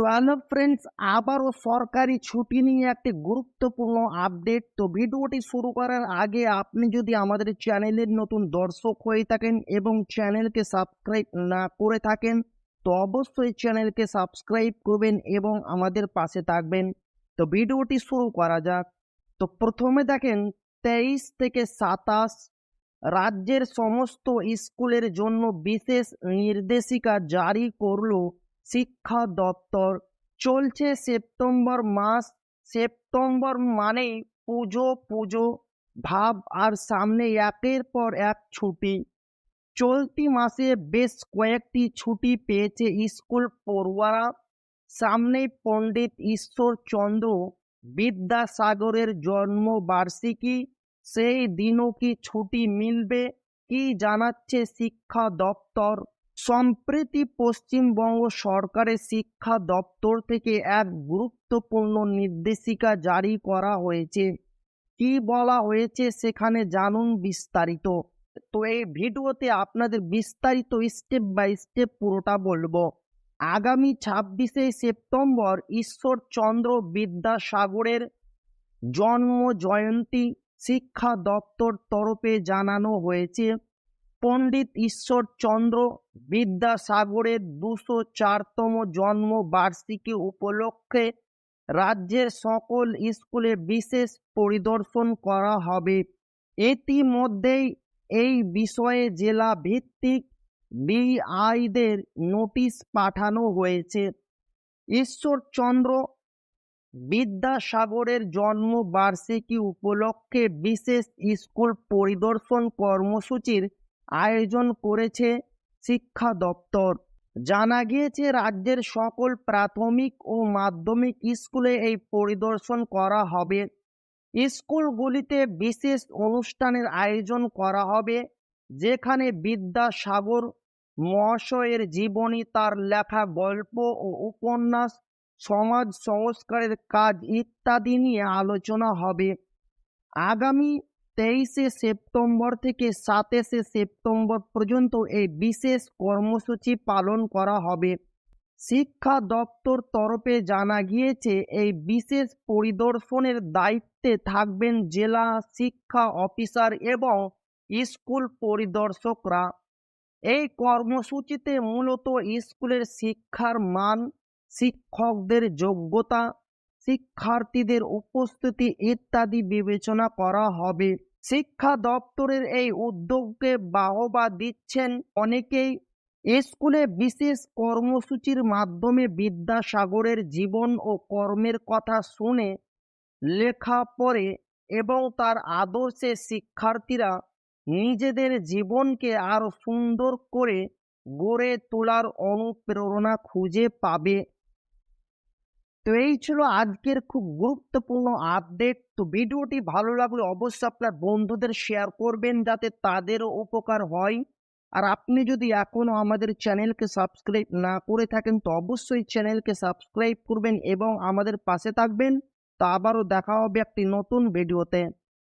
Hello friends আবারও সরকারি ছুটি নিয়ে একটি গুরুত্বপূর্ণ আপডেট তো ভিডিওটি শুরু করার আগে আপনি যদি আমাদের চ্যানেলের নতুন দর্শক হয়ে থাকেন এবং চ্যানেলকে সাবস্ক্রাইব না করে থাকেন, তো অবশ্যই চ্যানেলকে সাবস্ক্রাইব করবেন এবং আমাদের পাশে থাকবেন। তো ভিডিওটি শুরু করা যাক। তো প্রথমে দেখেন, তেইশ থেকে সাতাশ রাজ্যের সমস্ত স্কুলের জন্য বিশেষ নির্দেশিকা জারি করল শিক্ষা দপ্তর। চলছে সেপ্টেম্বর মাস। সেপ্টেম্বর মানেই পুজো পুজো। ভাব আর সামনে একের পর এক ছুটি। চলতি মাসে বেশ কয়েকটি ছুটি পেয়েছে স্কুল পড়ুয়ারা। সামনেই পণ্ডিত ঈশ্বরচন্দ্র বিদ্যাসাগরের জন্মবার্ষিকী। সেই দিনও কি ছুটি মিলবে? কি জানাচ্ছে শিক্ষা দপ্তর? সম্প্রতি পশ্চিমবঙ্গ সরকারের শিক্ষা দপ্তর থেকে এক গুরুত্বপূর্ণ নির্দেশিকা জারি করা হয়েছে। কি বলা হয়েছে সেখানে জানুন বিস্তারিত। তো এই ভিডিওতে আপনাদের বিস্তারিত স্টেপ বাই স্টেপ পুরোটা বলব। আগামী ছাব্বিশে সেপ্টেম্বর ঈশ্বরচন্দ্র বিদ্যাসাগরের জন্ম জয়ন্তী শিক্ষা দপ্তর তরফে জানানো হয়েছে। পণ্ডিত ঈশ্বরচন্দ্র বিদ্যাসাগরের দুশো চারতম জন্মবার্ষিকী উপলক্ষে রাজ্যের সকল স্কুলে বিশেষ পরিদর্শন করা হবে। ইতিমধ্যেই এই বিষয়ে জেলা ভিত্তিক বিআইদের নোটিশ পাঠানো হয়েছে। ঈশ্বরচন্দ্র বিদ্যাসাগরের জন্মবার্ষিকী উপলক্ষে বিশেষ স্কুল পরিদর্শন কর্মসূচির আয়োজন করেছে শিক্ষা দপ্তর। জানা গিয়েছে, রাজ্যের সকল প্রাথমিক ও মাধ্যমিক স্কুলে এই পরিদর্শন করা হবে। স্কুলগুলিতে বিশেষ অনুষ্ঠানের আয়োজন করা হবে, যেখানে বিদ্যাসাগর মহাশয়ের জীবনী, তার লেখা গল্প ও উপন্যাস, সমাজ সংস্কারের কাজ ইত্যাদি নিয়ে আলোচনা হবে। আগামী তেইশে সেপ্টেম্বর থেকে সাতাশে সেপ্টেম্বর পর্যন্ত এই বিশেষ কর্মসূচি পালন করা হবে। শিক্ষা দপ্তর তরফে জানা গিয়েছে, এই বিশেষ পরিদর্শনের দায়িত্বে থাকবেন জেলা শিক্ষা অফিসার এবং স্কুল পরিদর্শকরা। এই কর্মসূচিতে মূলত স্কুলের শিক্ষার মান, শিক্ষকদের যোগ্যতা শিক্ষার্থীদের উপস্থিতি ইত্যাদি বিবেচনা করা হবে। শিক্ষা দপ্তরের এই উদ্যোগকে বাহবা দিচ্ছেন অনেকেই। স্কুলে বিশেষ কর্মসূচির মাধ্যমে বিদ্যাসাগরের জীবন ও কর্মের কথা শুনে লেখা পড়ে এবং তার আদর্শে শিক্ষার্থীরা নিজেদের জীবনকে আরও সুন্দর করে গড়ে তোলার অনুপ্রেরণা খুঁজে পাবে। তো এই ছিল আজকের খুব গুরুত্বপূর্ণ আপডেট তো ভিডিওটি ভালো লাগলে অবশ্যই আপনার বন্ধুদের শেয়ার করবেন যাতে তাদেরও উপকার হয়। আর আপনি যদি এখনও আমাদের চ্যানেলকে সাবস্ক্রাইব না করে থাকেন, তো অবশ্যই চ্যানেলকে সাবস্ক্রাইব করবেন এবং আমাদের পাশে থাকবেন। তো আবারও দেখা হবে একটি নতুন ভিডিওতে।